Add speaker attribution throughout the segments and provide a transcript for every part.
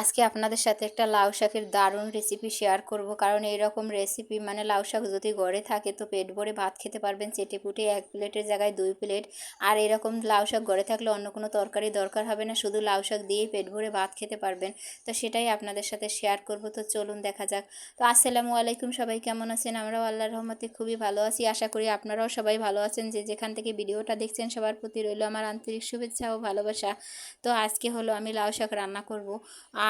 Speaker 1: আজকে আপনাদের সাথে একটা লাউ শাকের দারুণ রেসিপি শেয়ার করব। কারণ এইরকম রেসিপি মানে লাউ শাক যদি গড়ে থাকে তো পেট ভরে ভাত খেতে পারবেন। চেটে পুটে এক প্লেটের জায়গায় দুই প্লেট। আর এরকম লাউ শাক গড়ে থাকলে অন্য কোনো তরকারি দরকার হবে না। শুধু লাউ শাক দিয়েই পেট ভরে ভাত খেতে পারবেন। তো সেটাই আপনাদের সাথে শেয়ার করব। তো চলুন দেখা যাক। তো আসসালামু আলাইকুম সবাই, কেমন আছেন? আমরাও আল্লাহর রহমতে খুবই ভালো আছি। আশা করি আপনারাও সবাই ভালো আছেন। যে যেখান থেকে ভিডিওটা দেখছেন সবার প্রতি রইল আমার আন্তরিক শুভেচ্ছা ও ভালোবাসা। তো আজকে হলো আমি লাউ শাক রান্না করব।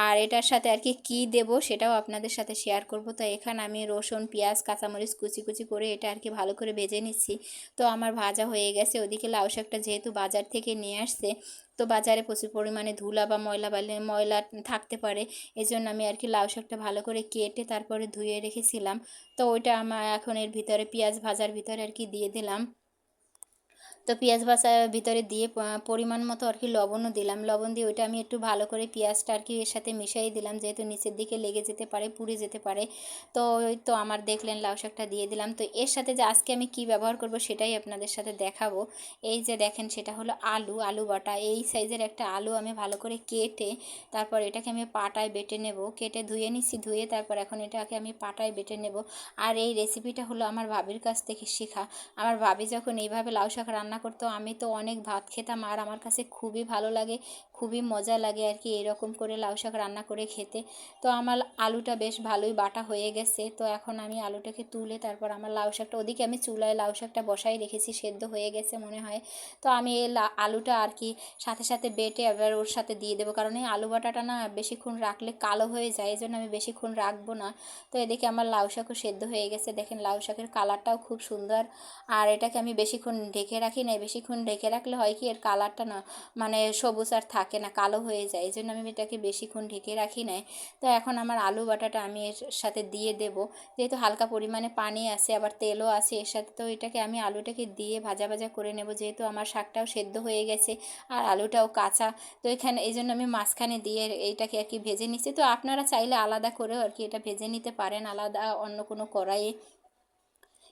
Speaker 1: আর এটার সাথে আর কি, কী দেবো সেটাও আপনাদের সাথে শেয়ার করব। তো এখানে আমি রসুন, পেঁয়াজ, কাঁচামরিচ কুচি কুচি করে এটা আর কি ভালো করে ভেজে নিচ্ছি। তো আমার ভাজা হয়ে গেছে, ওদিকে লাউ শাকটা যেহেতু বাজার থেকে নিয়ে আসছে, তো বাজারে প্রচুর পরিমাণে ধুলা বা ময়লা বালে ময়লা থাকতে পারে এই জন্য আমি আর কি লাউ শাকটা ভালো করে কেটে তারপরে ধুয়ে রেখেছিলাম। তো ওইটা আমার এখন এর ভিতরে, পেঁয়াজ ভাজার ভিতরে আর কি দিয়ে দিলাম। তো পেঁয়াজ ভাজা ভিতরে দিয়ে পরিমাণ মতো আর কি লবণও দিলাম। লবণ দিয়ে ওইটা আমি একটু ভালো করে পেঁয়াজটা আর কি এর সাথে মিশাই দিলাম, যেহেতু নিচের দিকে লেগে যেতে পারে, পুড়ে যেতে পারে। তো ওই তো আমার দেখলেন লাউ শাকটা দিয়ে দিলাম। তো এর সাথে যে আজকে আমি কি ব্যবহার করব সেটাই আপনাদের সাথে দেখাবো। এই যে দেখেন সেটা হলো আলু আলু বাটা। এই সাইজের একটা আলু আমি ভালো করে কেটে তারপর এটাকে আমি পাটায় বেটে নেব। কেটে ধুয়ে নিচ্ছি ধুয়ে তারপর এখন এটাকে আমি পাটায় বেটে নেব। আর এই রেসিপিটা হলো আমার ভাবির কাছ থেকে শেখা। আমার ভাবি যখন এইভাবে লাউ শাক রান্না রান্না করতো আমি তো অনেক ভাত খেতাম আর আমার কাছে খুবই ভালো লাগে। খুবই মজা লাগে আর কি, এরকম করে লাউ শাক রান্না করে খেতে। তো আমার আলুটা বেশ ভালোই বাটা হয়ে গেছে। তো এখন আমি আলুটাকে তুলে তারপর আমার লাউ শাকটা, ওদিকে আমি চুলায় লাউ শাকটা বসাই রেখেছি, সেদ্ধ হয়ে গেছে মনে হয়। তো আমি এই আলুটা আর কি সাথে সাথে বেটে আবার ওর সাথে দিয়ে দেবো। কারণ এই আলু বাটাটা না বেশিক্ষণ রাখলে কালো হয়ে যায় এই জন্য আমি বেশিক্ষণ রাখব না। তো এদিকে আমার লাউ শাকও সেদ্ধ হয়ে গেছে। দেখেন লাউ শাকের কালারটাও খুব সুন্দর। আর এটাকে আমি বেশিক্ষণ ঢেকে রাখি না বেশিক্ষণ ঢেকে রাখলে হয় কি এর কালারটা না মানে সবুজ আর থাকে না, কালো হয়ে যায়। এই জন্য আমি এটাকে বেশিক্ষণ ঢেকে রাখি নাই। তো এখন আমার আলু বাটাটা আমি এর সাথে দিয়ে দেব। যেহেতু হালকা পরিমাণে পানি আছে, আবার তেলও আছে, এর সাথে তো এটাকে আমি আলুটাকে দিয়ে ভাজা ভাজা করে নেব। যেহেতু আমার শাকটাও সেদ্ধ হয়ে গেছে আর আলুটাও কাঁচা, তো এখানে এই জন্য আমি মাঝখানে দিয়ে এইটাকে আর কি ভেজে নিচ্ছি। তো আপনারা চাইলে আলাদা করেও আর কি এটা ভেজে নিতে পারেন। আলাদা অন্য কোনো কড়াইয়ে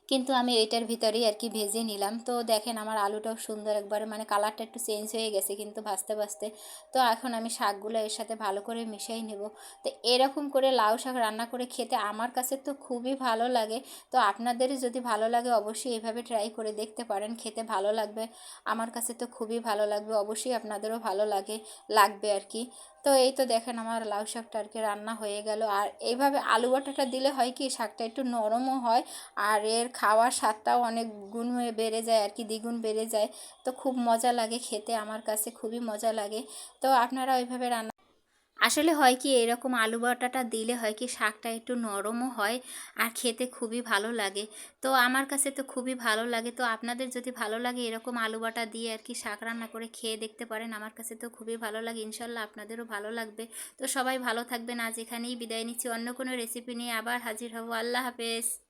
Speaker 1: কিন্তু আমি এটার ভিতরেই আর কি ভেজে নিলাম। তো দেখেন আমার আলুটাও সুন্দর একবারে মানে কালারটা একটু চেঞ্জ হয়ে গেছে কিন্তু ভাজতে ভাজতে। তো এখন আমি শাকগুলো এর সাথে ভালো করে মিশাই নেব। তো এরকম করে লাউ শাক রান্না করে খেতে আমার কাছে তো খুবই ভালো লাগে। তো আপনাদের যদি ভালো লাগে অবশ্যই এভাবে ট্রাই করে দেখতে পারেন, খেতে ভালো লাগবে। আমার কাছে তো খুবই ভালো লাগবে, অবশ্যই আপনাদেরও ভালো লাগে, লাগবে আর কি। তো এই তো দেখেন আমার লাউ শাকটা আর কি রান্না হয়ে গেল। আর এইভাবে আলু বাটাটা দিলে হয় কি, শাকটা একটু নরমও হয় আর এর খাওয়ার স্বাদটাও অনেক গুণ হয়ে বেড়ে যায় আর কি, দ্বিগুণ বেড়ে যায়। তো খুব মজা লাগে খেতে, আমার কাছে খুবই মজা লাগে। তো আপনারা ওইভাবে রান্না আসলে হয় কি, এরকম আলু বাটাটা দিলে হয় কি, শাকটা একটু নরমও হয় আর খেতে খুবই ভালো লাগে। তো আমার কাছে তো খুবই ভালো লাগে। তো আপনাদের যদি ভালো লাগে এরকম আলু বাটা দিয়ে আর কি শাক রান্না করে খেয়ে দেখতে পারেন, আমার কাছে তো খুবই ভালো লাগে। ইনশাল্লাহ আপনাদেরও ভালো লাগবে। তো সবাই ভালো থাকবেন। আজ এখানেই বিদায় নিচ্ছি। অন্য কোনো রেসিপি নিয়ে আবার হাজির হব। আল্লাহ হাফেজ।